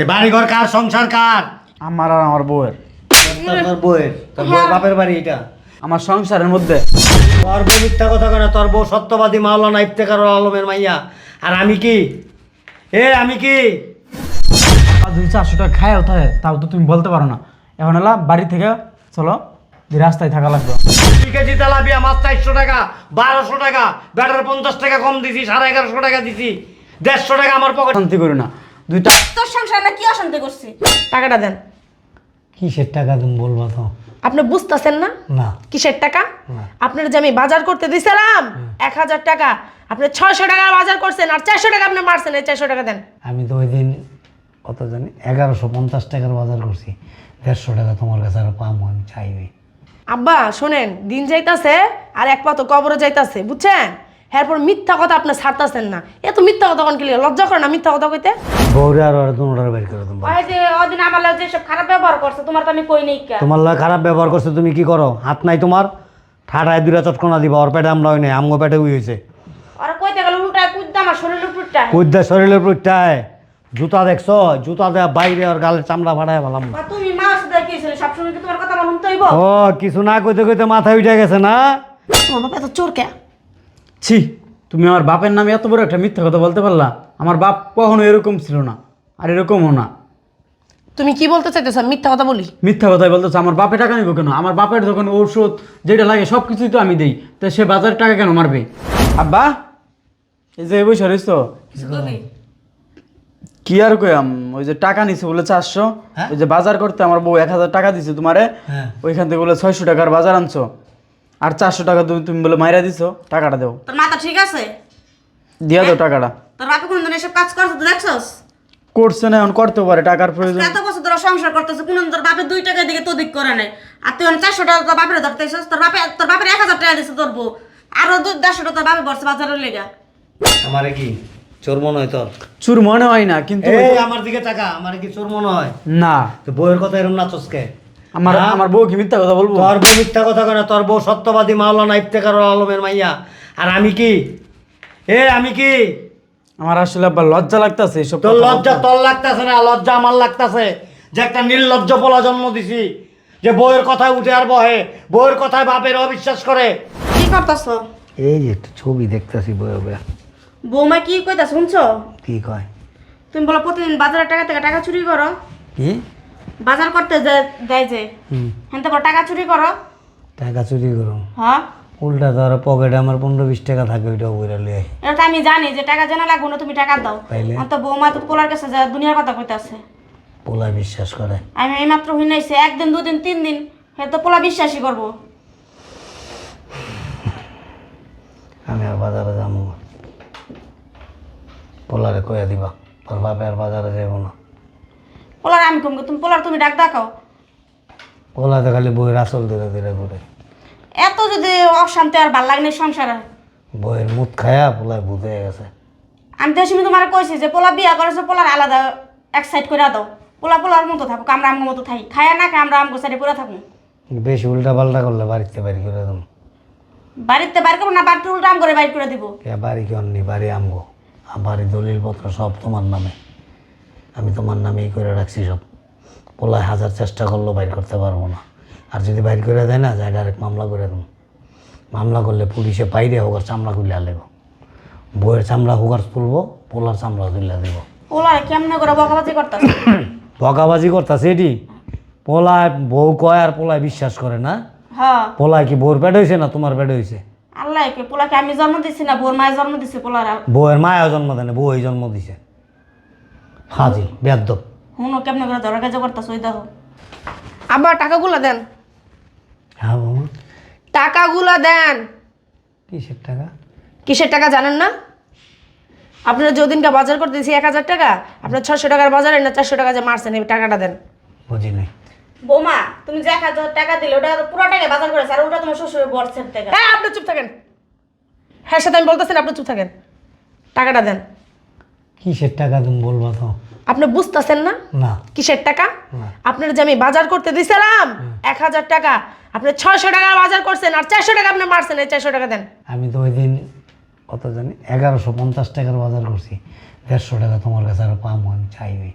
এ বাড়ি ঘর কার সংসার কার? আমার আর আমার বউয়ের। তোর বউয়ের তোর বউয়ের বাপের বাড়ি এটা। আমার সংসারের মধ্যে। তোর বউ মিথ্যা কথা কেন তোর বউ সত্যবাদী মাওলানা ইফতেকার আলমের মাইয়া। আর আমি কি? এ আমি কি? দুই চারশো টাকা খায় ওঠায় তাও তো তুমি বলতে পারো না। এখন এলা বাড়ি থেকে চলো যে রাস্তায় থাকা লাগবে। দুই কেজি তেলাপিয়া মাছ চারশো টাকা বারোশো টাকা ব্যাটার পঞ্চাশ টাকা কম দিছি সাড়ে এগারোশো টাকা দিছি। দেড়শো টাকা আমার পকেট শান্তি করি না। দুইটা। তোর সংসার না কি অশান্তি করছি? টাকাটা দেন। কিসের টাকা তুমি বলব তো? আপনি বুঝতেছেন না? না। কিসের টাকা? আপনার যে আমি বাজার করতে দিছিলাম এক হাজার টাকা। আপনি ছয়শো টাকার বাজার করছেন আর চারশো টাকা আপনি মারছেন এই চারশো টাকা দেন। আমি তো ওই দিন কত জানি এগারোশো পঞ্চাশ টাকার বাজার করছি। দেড়শো টাকা তোমার কাছে আর পাবো আমি চাইবি। আব্বা শোনেন দিন যাইতাছে আর এক পা তো কবরে যাইতাছে বুঝছেন? এরপর মিথ্যা কথা আপনি ছাড়তাছেন না। এত মিথ্যা কথা কোন কি লজ্জা করে না মিথ্যা কথা কইতে? বউরে আর ওরা দুটার বের করে দেবো ওই যে ওদিন আমার লাগে যেসব খারাপ ব্যবহার করছে তোমার তো আমি কই নেই কা? তোমার লাগে খারাপ ব্যবহার করছে তুমি কি করো? হাত নাই তোমার? ঠাটায় দুটা চটকনা দিবা ওর পেটে আমরা ওই নাই আমগো পেটে উই হয়েছে ওরা কইতে গেল উল্টায় কুদ্দা আমার শরীর উল্টায় কুদ্দা শরীরের পুরটায় জুতা দেখছ? জুতা দেয়া বাইরে ওর গালের চামড়া ফাটায় ভালাম তুমি মা সাথে কি ছিল সবসময় কি তোমার কথা আমার শুনতে হইব? ও কিছু না কইতে কইতে মাথা উঠে গেছে না? তোমার বাবা এত চোর কে? ছি তুমি আমার বাপের নামে এত বড় একটা মিথ্যা কথা বলতে পারলা। আমার বাপ কখনো এরকম ছিল না আর এরকমও না। তুমি কি বলতে চাইতেছ? মিথ্যা কথা বলি। মিথ্যা কথাই বলতেছে আমার বাপে টাকা নিব কেন? আমার বাপের যখন ঔষধ যেটা লাগে সব কিছুই তো আমি দিই তো সে বাজারের টাকা কেন মারবে? আব্বা এই যে এই বসে রইছ। কি আর কইম ওই যে টাকা নিছে বলে চারশো হ্যাঁ? ওই যে বাজার করতে আমার বউ এক হাজার টাকা দিছে তোমারে হ্যাঁ। ওইখান থেকে বলে ছয়শো টাকার বাজার আনছো। আর চারশো টাকা তুমি তুমি বলে মাইরা দিছো টাকাটা দেও। তোর মাথা ঠিক আছে? দিয়া দাও টাকাটা। তোর বাপে কোনদিন এসব কাজ করছে তো দেখছস? করছে না এখন করতেও পারে টাকার প্রয়োজন। এত বছর তোরা সংসার করতেছে কোন তোর বাপের দুই টাকা দিকে তো দিক করে নাই। আর তুই অনেক চারশো টাকা তোর বাপের ধরতে ধরতেছিস তোর বাপে তোর বাপের এক হাজার টাকা দিছে তোর বউ। আরও দুই দেড়শো টাকা তোর বাপে বসছে বাজারে লেগা। আমারে কি? চোর মনে হয় তোর? চুর মনে হয় না কিন্তু এই আমার দিকে টাকা আমার কি চোর মনে হয়? না। তো বউয়ের কথা এরম নাচসকে? আমার হ্যাঁ? আমার বউ কি মিথ্যা কথা বলব? তোর বউ মিথ্যা কথা কেন তোর বউ সত্যবাদী মাওলানা ইফতেকার আলমের মাইয়া। আর আমি কি? এ আমি কি? আমার আসলে আব্বা লজ্জা লাগতেছে এসব তোর লজ্জা। তোর লাগতেছে না লজ্জা আমার লাগতেছে। যে একটা নির্লজ্জ পোলা জন্ম দিছি যে বউয়ের কথায় উঠে আর বহে বউয়ের কথায় বাপের অবিশ্বাস করে। কি করতেছ? এই যে একটা ছবি দেখতেছি বউয়ের বউয়ের। বৌমা কি কইতা শুনছো? কি কয়? তুমি বলো প্রতিদিন বাজারের টাকা থেকে টাকা চুরি করো। কি? বাজার করতে যে- দেয় যে। হ্যাঁ তারপর টাকা চুরি করো। টাকা চুরি করো। হ্যাঁ। উল্টা ধর পকেটে আমার পনেরো বিশ টাকা থাকে ওইটাও বইরা লিয়ে এটা আমি জানি যে টাকা জানা লাগবো না তুমি টাকা দাও? আর তো বৌমা তো পোলার কাছে যা দুনিয়ার কথা কইতাছে। পোলা বিশ্বাস করে। আমি এইমাত্র হইনাইছে একদিন দুদিন তিন দিন হ্যাঁ তো পোলা বিশ্বাসই করব। আমি আর বাজারে যাব। পোলারে কইয়া দিবা তোর বাপে আর বাজারে যাব না। পোলার আমি কমবো তুমি পোলার তুমি ডাক দেখাও পোলাতে খালি বইয়ের আসল ধীরে ধীরে ঘুরে। এত যদি অশান্তি আর ভালো লাগনি সংসারে? বইয়ের মুখ খায়া পোলায় ভূত হয়ে গেছে। আমি তো তুমি তোমার কইছি যে পোলা বিয়া করেছ পোলার আলাদা এক সাইড করে দাও। পোলা পোলার মতো থাকো আমরা আমগো মতো থাকি খায়া না খায় আমরা আমগো সাইডে পুরো থাকুন বেশি উল্টা পাল্টা করলে বাড়িতে বাড়ি করে দেবো। বাড়িতে বাইর করব না বাড়িতে উল্টা আম করে বাইর করে দিব? বাড়ি কি অন্য বাড়ি আমগো। আর বাড়ি দলিলপত্র সব তোমার নামে। আমি তোমার নামেই করে রাখছি সব। পোলায় হাজার চেষ্টা করলেও বাইর করতে পারব না। আর যদি বাইর করে দেয় না যাই ডাইরেক্ট মামলা করে দেবো। মামলা করলে পুলিশে বাইরে হোক আর চামড়া খুলে আলেব বইয়ের চামড়া হোক আর তুলবো পোলার চামড়া তুলে দেবো। পোলার কেমনে করে বকাবাজি করতেছে? বকাবাজি করতেছে এটি? পোলায় বউ কয় আর পোলায় বিশ্বাস করে না? হ্যাঁ। পোলায় কি বউর পেট হয়েছে না তোমার পেট হয়েছে আল্লাহ পোলাকে আমি জন্ম দিছি না বোর মায়ের জন্ম দিছি পোলার? বউয়ের মায়া জন্ম দেয় না বউ জন্ম দিছে। হাজির বেদ্য হুনো কেমনে করে ধরা কাজ করতেছ ওই দেখো। আবার টাকাগুলো দেন। হ্যাঁ বউ টাকাগুলো দেন। কিসের টাকা? কিসের টাকা জানেন না? আপনারা যদিনকে বাজার করতে দিয়েছি এক হাজার টাকা আপনার ছশো টাকার বাজারে না চারশো টাকা যে মারছেন এই টাকাটা দেন। বুঝি নাই। বৌমা তুমি যে এক হাজার টাকা দিলে ওটা তো পুরো টাকা বাজার করেছে আর ওটা তোমার শ্বশুরের বর্ষের টাকা। হ্যাঁ আপনি চুপ থাকেন। হ্যাঁ সাথে আমি বলতেছেন আপনি চুপ থাকেন। টাকাটা দেন। কিসের টাকা তুমি বলব তো? আপনি বুঝতেছেন না? না। কিসের টাকা? আপনার যে আমি বাজার করতে দিছিলাম এক হাজার টাকা। আপনি ছয়শো টাকা বাজার করছেন আর চারশো টাকা আপনি মারছেন এই চারশো টাকা দেন। আমি তো ওই দিন কত জানি এগারোশো পঞ্চাশ টাকার বাজার করছি। দেড়শো টাকা তোমার কাছে আরও পাম আমি চাইবি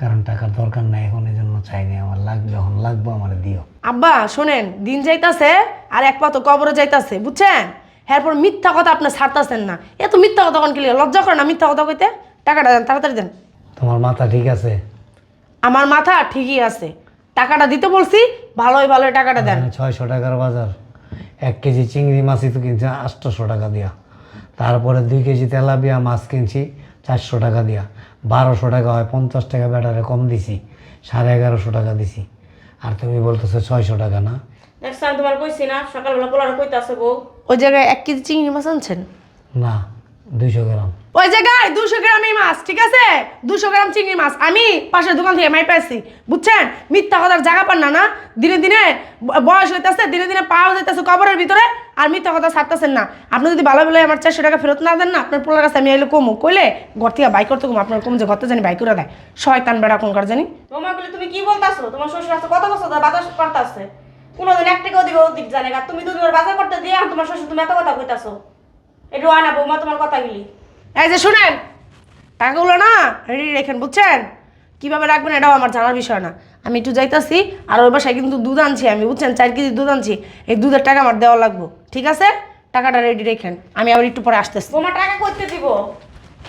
কারণ টাকার দরকার নাই এখন এই জন্য চাইনি আমার লাগবে যখন লাগবে আমার দিও। আব্বা শোনেন দিন যাইতাছে আর এক পা তো কবরে যাইতাছে বুঝছেন? এরপর মিথ্যা কথা আপনি ছাড়তাছেন না। এত মিথ্যা কথা কোন কি লজ্জা করে না মিথ্যা কথা কইতে? টাকাটা দেন তাড়াতাড়ি দেন। তোমার মাথা ঠিক আছে? আমার মাথা ঠিকই আছে। টাকাটা দিতে বলছি ভালোই ভালোই টাকাটা দেন। ছয়শো টাকার বাজার। এক কেজি চিংড়ি মাছই তো কিনছি আটশোশো টাকা দিয়া। তারপরে দুই কেজি তেলাপিয়া মাছ কিনছি চারশো টাকা দিয়া। বারোশো টাকা হয় পঞ্চাশ টাকা ব্যাটারে কম দিছি সাড়ে এগারোশো টাকা দিছি। আর তুমি বলতেছো ছয়শো টাকা না? নেক্সট টাইম তোমার কইছি না সকালবেলা পোলারে কইতাছে বউ। ওই জায়গায় এক কেজি চিংড়ি মাছ আনছেন? না দুইশো গ্রাম। ওই জায়গায় দুশো গ্রামই মাছ ঠিক আছে? দুশো গ্রাম চিংড়ি মাছ। আমি পাশের দোকান থেকে মাই পাইছি বুঝছেন? মিথ্যা কথার জায়গা পান না না? দিনে দিনে বয়স হইতেছে দিনে দিনে পাওয়া যাইতেছে কবরের ভিতরে আর মিথ্যা কথা ছাড়তেছেন না। আপনি যদি ভালো ভালো আমার চারশো টাকা ফেরত না দেন না আপনার পোলার কাছে আমি এলে কমু। কইলে ঘর থেকে বাইক করতে কমু আপনার কম যে ঘরতে জানি বাইক করে দেয়। শয়তান বেড়া কোন কার জানি? তোমার বলে তুমি কি বলতাছো? তোমার শ্বশুর আছে কত বছর ধরে বাজার করতেছে? কোনোদিন এক টাকা ওদিকে ওদিক জানে না। তুমি দুদিন বাজার করতে দিয়ে আর তোমার শ্বশুর তুমি এত কথা কইতাছো। একটু আনা বৌমা তোমার কথাগুলি এই যে শুনেন টাকাগুলো না রেডি রেখেন বুঝছেন? কীভাবে রাখবেন এটাও আমার জানার বিষয় না। আমি একটু যাইতাছি আর ওই বাসায় কিন্তু দুধ আনছি আমি বুঝছেন? চার কেজি দুধ আনছি এই দুধের টাকা আমার দেওয়া লাগবো ঠিক আছে? টাকাটা রেডি রেখেন আমি আবার একটু পরে আসতেছি। তোমার টাকা করতে দিব?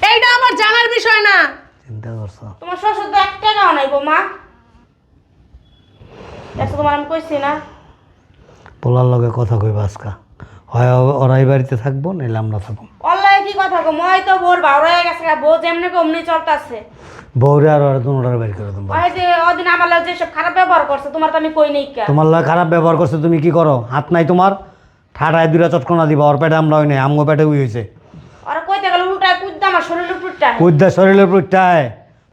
এইটা আমার জানার বিষয় না। চিন্তা করছ? তোমার শ্বশুর তো এক টাকাও নাই বৌমা। দেখো তোমার আমি কইছি না? পোলার লগে কথা কইবা আজকা? হয় ও- ওরা বাড়িতে থাকব নাইলে আমরা থাকব। অল্লাহ কি কথা গো মই তো বোর রয়ে গেছে গা, বউ যেমনি কমনি চলতেছে। বউরে আর ওরা দুটার বের করে দেবো। ওই যে ওদিন আমার লাগে যেসব খারাপ ব্যবহার করছে তোমার তো আমি কই নেই কা। তোমার লগে খারাপ ব্যবহার করছে তুমি কি করো? হাত নাই তোমার? ঠাটায় দুটা চটকনা দিবা ওর পেটে আমরা হই নাই আমগো পেটে উই হয়েছে আর কইতে গেলে উল্টায় কুদ্দা আমার শরীরের উপরটা কুদ্দা শরীরের পুরটায়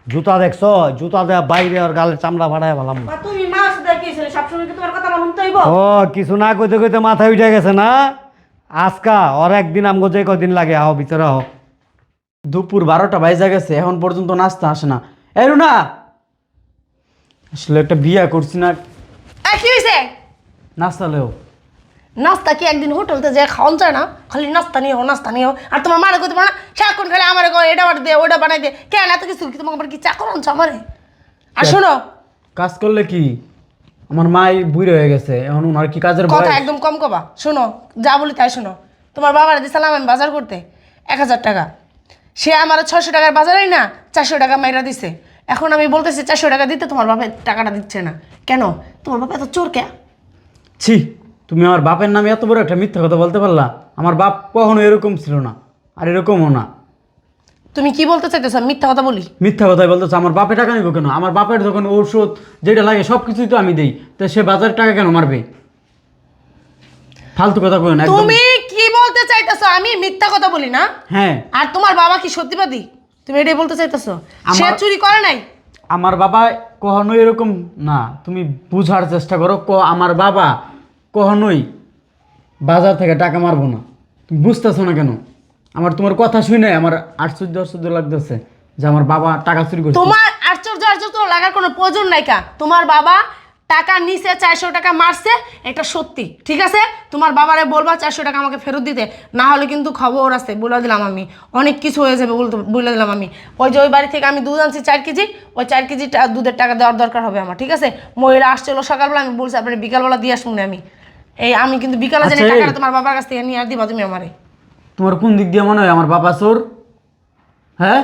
জুতা দেখছ? জুতা দেয়া বাইরে ওর গালের চামড়া ফাটায় ভালাম তুমি মাছ সাথে কি ছিল সবসময় কি তোমার শুনতে হইব? ও কিছু না কইতে কইতে মাথায় উঠে গেছে না? আজকা ওর একদিন আমগো যে কদিন লাগে আহ ভিতরে আহ। দুপুর বারোটা বাইজা গেছে এখন পর্যন্ত নাস্তা আসে না। এই রুনা! আসলে একটা বিয়া করছি না। এই, কি হয়েছে নাস্তা লেও। নাস্তা কি একদিন হোটেলতে যে খাওয়ান যায় না? খালি নাস্তা নিয়ে নিও নাস্তা নিও আর তোমার মারে পারো না? সারাক্ষণ খালি আমার এটা বানাই দে ওটা বানাই দে। কেন? এত কিছু কি তোমাকে আবার কি চাকর আনছো আমারে? আর শোনো। কাজ করলে কি? আমার মাই বুড়ি হয়ে গেছে এখন ওনার কি কাজের কথা বয়স? একদম কম কবা। শোনো যা বলি তাই শোনো। তোমার বাবার দিছিলাম আমি বাজার করতে এক হাজার টাকা। সে আমার ছশো টাকার বাজারেই না চারশো টাকা মাইরা দিছে। এখন আমি বলতেছি চারশো টাকা দিতে তোমার বাপের টাকাটা দিচ্ছে না। কেন? তোমার বাবা এত চোর কে? ছি তুমি আমার বাপের নামে এত বড় একটা মিথ্যা কথা বলতে পারলা। আমার বাপ কখনো এরকম ছিল না আর এরকমও না। তুমি কি বলতে চাইতেছো? মিথ্যা কথা বলি। মিথ্যা কথাই বলতেছে। আমার বাপে টাকা নিব কেন? আমার বাপের যখন ঔষধ যেটা লাগে সব কিছুই তো আমি দিই। তো সে বাজারের টাকা কেন মারবে? ফালতু কথা কই না তুমি কি বলতে চাইতেছো? আমি মিথ্যা কথা বলি না। হ্যাঁ। আর তোমার বাবা কি সত্যিবাদী? তুমি এটাই বলতে চাইতেছো? সে চুরি করে নাই? আমার বাবা কখনোই এরকম না। তুমি বুঝার চেষ্টা করো ক আমার বাবা কখনোই বাজার থেকে টাকা মারবো না। তুমি বুঝতেছো না কেন? আমার তোমার কথা শুনে আমার আশ্চর্য আশ্চর্য লাগতেছে যে আমার বাবা টাকা চুরি করছে। তোমার আশ্চর্য আশ্চর্য লাগার কোনো প্রয়োজন নাই কা। তোমার বাবা টাকা নিচে চারশো টাকা মারছে এটা সত্যি ঠিক আছে? তোমার বাবারে বলবা চারশো টাকা আমাকে ফেরত দিতে না হলে কিন্তু খবর আছে বলে দিলাম আমি। অনেক কিছু হয়ে যাবে বলতে বলে দিলাম আমি। ওই যে ওই বাড়ি থেকে আমি দুধ আনছি চার কেজি ওই চার কেজি দুধের টাকা দেওয়ার দরকার হবে আমার ঠিক আছে? মহিলা আসছিল সকালবেলা আমি বলছি আপনি বিকালবেলা দিয়ে আসুন আমি। এই আমি কিন্তু বিকালে জানি আচ্ছা, টাকাটা তোমার বাবার কাছ থেকে নিয়ে আর দিবা তুমি আমারে। তোমার কোন দিক দিয়ে মনে হয় আমার বাবা চোর? হ্যাঁ?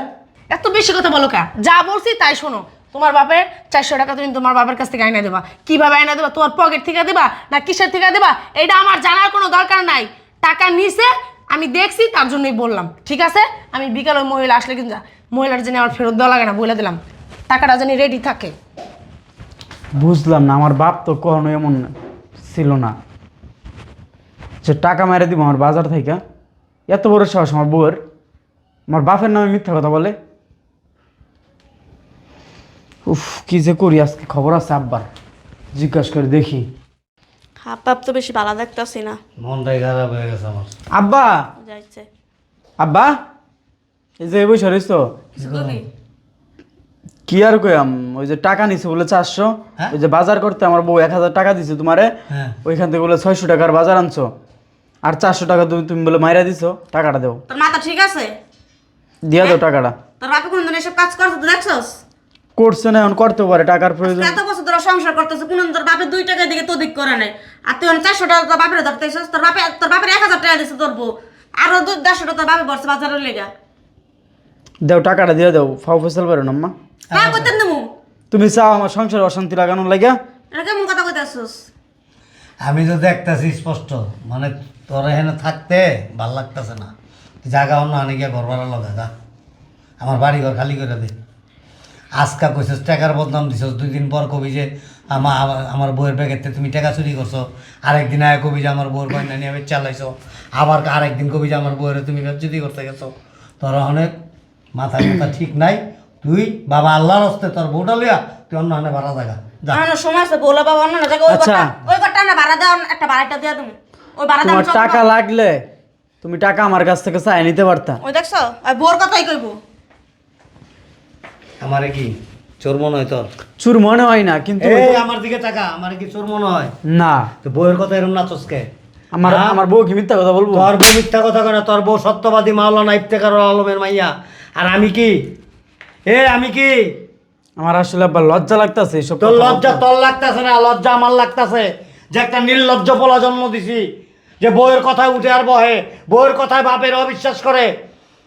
এত বেশি কথা বলো কা? যা বলছি তাই শোনো। তোমার বাপের চারশো টাকা তুমি তোমার বাবার কাছ থেকে আইনা দেবা। কীভাবে আইনা দেবা? তোমার পকেট থেকে দেবা না কিসের থেকে দেবা? এটা আমার জানার কোনো দরকার নাই। টাকা নিছে আমি দেখছি তার জন্যই বললাম। ঠিক আছে? আমি বিকাল ওই মহিলা আসলে কিন্তু মহিলার জন্য আমার ফেরত দেওয়া লাগে না বলে দিলাম। টাকাটা জানি রেডি থাকে। বুঝলাম না আমার বাপ তো কখনো এমন ছিল না। যে টাকা মেরে দিব আমার বাজার থেকে এত বড় সাহস আমার বউয়ের। আমার বাপের নামে মিথ্যা কথা বলে। উফ কি যে করি আজকে? খবর আছে আব্বার। জিজ্ঞাসা করে দেখি। তো বেশি ভালো দেখতেছি না। মনটাই খারাপ হয়ে গেছে আমার। আব্বা! যাইছে। আব্বা! এই যে বসে রইছ? কি আর কইম? ওই যে টাকা নিছে বলে চারশো। হ্যাঁ? ওই যে বাজার করতে আমার বউ এক হাজার টাকা দিছে তোমারে। হ্যাঁ। ওইখান থেকে বলে ছয়শো টাকার বাজার আনছো। আর চারশো টাকা তুমি তুমি বলে মাইরা দিছো টাকাটা দেও। তোর মাথা ঠিক আছে? দিয়া দাও টাকাটা। তোর বাপে কোনদিন এসব কাজ করছে তুই দেখছস? করছে না এখন করতে পারে টাকার প্রয়োজন। এত বছর ধরে সংসার করতেছে কোন তোর বাপের দুই টাকা দিকে তো দিক করে নাই। আর তুই চারশো টাকা তোর বাপের ধরতেছিস তোর বাপে তোর বাপের এক হাজার টাকা দিছে তোর বউ। আরও দুই দেড়শো টাকা তোর বাপে বসছে বাজারের লেগা। দেও টাকাটা দিয়ে দাও ফাও ফেসাল পারো না আম্মা। হ্যাঁ করতেন তুমি চাও আমার সংসার অশান্তি লাগানোর লাগিয়া এটা কেমন কথা কইতেছিস? আমি তো দেখতেছি স্পষ্ট। মানে তোর এখানে থাকতে ভালো লাগতেছে না। জায়গা অন্য আনে গিয়ে ঘর ভাড়া লগা যা। আমার বাড়ি ঘর খালি করে দে। আজকা কইছিস, টাকার বদনাম দিছস। দুই দিন পর কবি যে আমার আমার বইয়ের প্যাকেটে তুমি টাকা চুরি করছ। আরেকদিন আয় কবি যে আমার বউয়ের বয়না নিয়ে আমি চালাইছো আবার আরেকদিন কবি যে আমার বউয়ের তুমি চুরি করতে গেছো। তোর অনেক মাথা মাথা ঠিক নাই। তুই বাবা আল্লাহর হস্তে তোর বউটা লিয়া তুই অন্য ভাড়া জায়গা আমার সময় আছে বলে বাবা অন্য না জায়গায় ওই আচ্ছা। ওই ঘরটা না ভাড়া দাও একটা ভাড়াটা দিয়ে তুমি। ওই ভাড়া দাও টাকা লাগলে তুমি টাকা আমার কাছ থেকে চাই নিতে পারতা। ওই দেখছ? বোর কথাই কইবো। আমারে কি? চোর মনে হয় তোর চুর মনে হয় না কিন্তু এই আমার দিকে টাকা আমার কি চোর মনে হয়? না। তো বউয়ের কথা এরম না চসকে আমার হ্যাঁ? আমার বউ কি মিথ্যা কথা বলব? তোর বউ মিথ্যা কথা কেন তোর বউ সত্যবাদী মাওলানা ইফতেকার আলমের মাইয়া। আর আমি কি? এ আমি কি? আমার আসলে আবার লজ্জা লাগতাছে এইসব তোর কথা লজ্জা বলতে। তোর লাগতাছে না লজ্জা আমার লাগতাছে। যে একটা নির্লজ্জ পোলা জন্ম দিছি যে বইয়ের কথায় উঠে আর বহে বইয়ের কথায় বাপের অবিশ্বাস করে।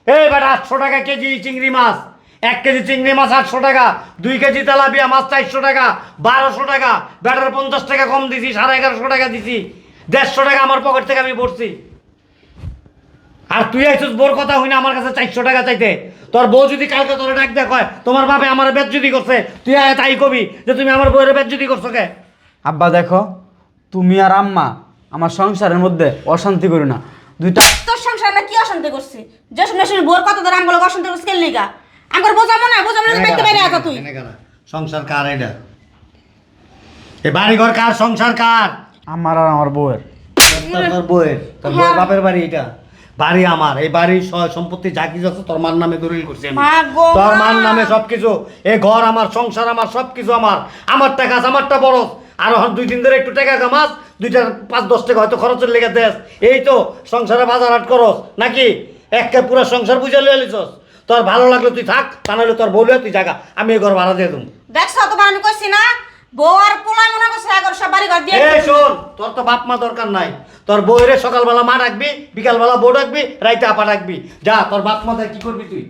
এই বেটা আটশো টাকা কেজি চিংড়ি মাছ এক কেজি চিংড়ি মাছ আটশো টাকা দুই কেজি তেলাপিয়া মাছ চারশো টাকা বারোশো টাকা বেটার পঞ্চাশ টাকা কম দিছি সাড়ে এগারোশো টাকা দিছি দেড়শো টাকা আমার পকেট থেকে আমি পড়ছি আর তুই আইছিস বোর কথা হই না আমার কাছে চারশো টাকা চাইতে। তোর বউ যদি কালকে তোর ডাক দেখ হয় তোমার বাপে আমার বেদ যদি করছে তুই আয় তাই কবি যে তুমি আমার বউয়ের বেদ যদি করছ কে? আব্বা দেখো তুমি আর আম্মা আমার সংসারের মধ্যে অশান্তি করি না। দুইটা তোর সংসার কি অশান্তি করছি? যে শুনে শুনে বোর কথা ধরে আমগুলো অশান্তি করছিস কেন লিগা? আমার বোঝাবো না বোঝাবো না দেখতে বাইরে আছো তুই। সংসার কার এটা? এ বাড়ি ঘর কার? সংসার কার? আমার আর আমার বউয়ের। তোর- তোর বউয়ের। তোর বউয়ের বাপের বাড়ি এটা? বাড়ি আমার এই বাড়ির সম্পত্তি যা কিছু আছে তোর মার নামে দলিল করছি আমি। তোর মার নামে সবকিছু এই ঘর আমার সংসার আমার সবকিছু আমার। আমারটা কাজ আমারটা বড় আর এখন দুই দিন ধরে একটু টাকা কামাস দুইটা পাঁচ দশ টাকা হয়তো খরচের লেগে দেস। এই তো সংসারে বাজার হাট করস নাকি? একে পুরো সংসার বুঝে লিয়ে লিছস তোর ভালো লাগল তুই থাক তা নাহলে তোর বউলে তুই জায়গা আমি এই ঘর ভাড়া দিয়ে দেবো দেখছ তোমার আমি কইছি না? বউ আর পোলা মনে করছে আগর সব বাড়ি ঘর দিয়ে এই শোন তোর তো বাপ মা দরকার নাই। তোর বউরে সকালবেলা মা ডাকবি বিকালবেলা বউ ডাকবি রাইতে আপা ডাকবি। যা তোর বাপ মা কি করবি তুই?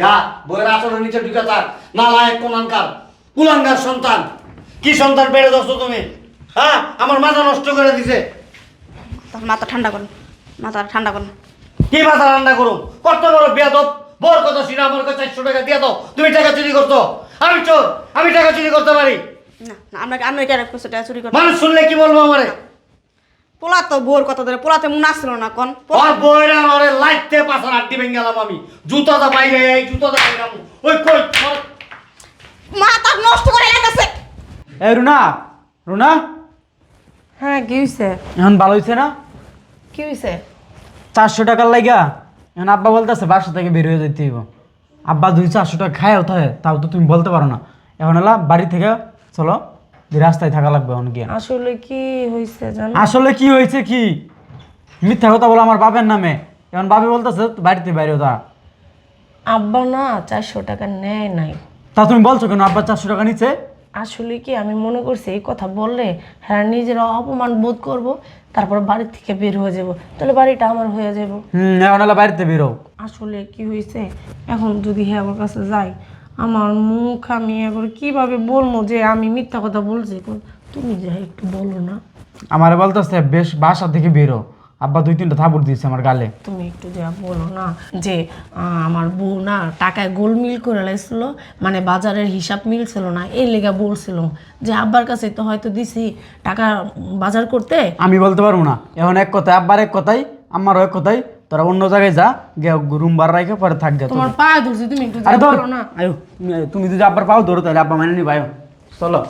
যা বউয়ের আসলের নিচে ঢুকে থাক। না লায়ক কোনানকার কুলাঙ্গার সন্তান। কি সন্তান বেড়ে দোস্ত তুমি? হ্যাঁ আমার মাথা নষ্ট করে দিছে। তখন মাথা ঠান্ডা করুন মাথা ঠান্ডা করুন কি মাথা রান্না করো? কত বড় বেয়াদব। বউর কথা শুনে আমার কাছে চারশো টাকা দিয়ে দাও। তুমি টাকা চুরি করতো আমি চোর আমি টাকা চুরি করতে পারি। না না আমরা আমরা কেন কিছু টাকা চুরি করি মানুষ শুনলে কি বলব আমারে? পোলা তো বউর কথা ধরে পোলাতে মনে আসছিল না কোন। ওর বইরা ওরে লাইতে পাছার আড্ডি ভেঙে গেলাম আমি। বাইরে এই বাইরে আমু। ওই কই? ওর- মাথা নষ্ট করে এই রুনা রুনা? হ্যাঁ কি হয়েছে এখন ভালো হয়েছে না? কি হয়েছে চারশো টাকার লাগা এখন আব্বা বলতেছে বাসা থেকে বের হয়ে যেতে হইব। আব্বা দুই চারশো টাকা খায় ওঠায় তাও তো তুমি বলতে পারো না। এখন এলা বাড়ি থেকে চলো যে রাস্তায় থাকা লাগবে এখন গিয়ে। আসলে কি হয়েছে জানো? আসলে কি হয়েছে কি? মিথ্যা কথা বলো আমার বাপের নামে। এখন বাপে বলতেছে বাড়িতে বাইরে ওটা আব্বা না চারশো টাকা নেয় নাই। তা তুমি বলছো কেন? আব্বা চারশো টাকা নিচ্ছে আসলে কি আমি মনে করছি এই কথা বললে হ্যাঁ নিজেরা অপমান বোধ করব তারপর বাড়ি থেকে বের হয়ে যাব। তাহলে বাড়িটা আমার হয়ে যাব। হুম এখন এলা বাড়িতে বেরো আসলে কি হয়েছে এখন যদি হ্যাঁ আমার কাছে যাই আমার মুখ আমি এখন কীভাবে বলব যে আমি মিথ্যা কথা বলছি? তুমি যাই একটু বলো না। আমার বলতেছে বেশ বাসা থেকে বেরো। আব্বা দুই তিনটা থাপড় দিয়েছে আমার গালে। তুমি একটু যা বলো না যে আহ, আমার বউ না টাকায় গোলমিল করে লাইছিল মানে বাজারের হিসাব মিলছিল না এই লেগা বলছিল যে আব্বার কাছে তো হয়তো দিছি টাকা বাজার করতে। আমি বলতে পারব না। এখন এক কথায় আব্বার এক কথাই আমারও এক কথাই তোরা অন্য জায়গায় যা গিয়ে রুম বার রাখে পরে থাকবে তোমার পা ধরছি তুমি একটু আরে ধর। না। আয়ো তুমি যদি আব্বার পাও ধরো তাহলে আব্বা মানে নি ভাই চলো।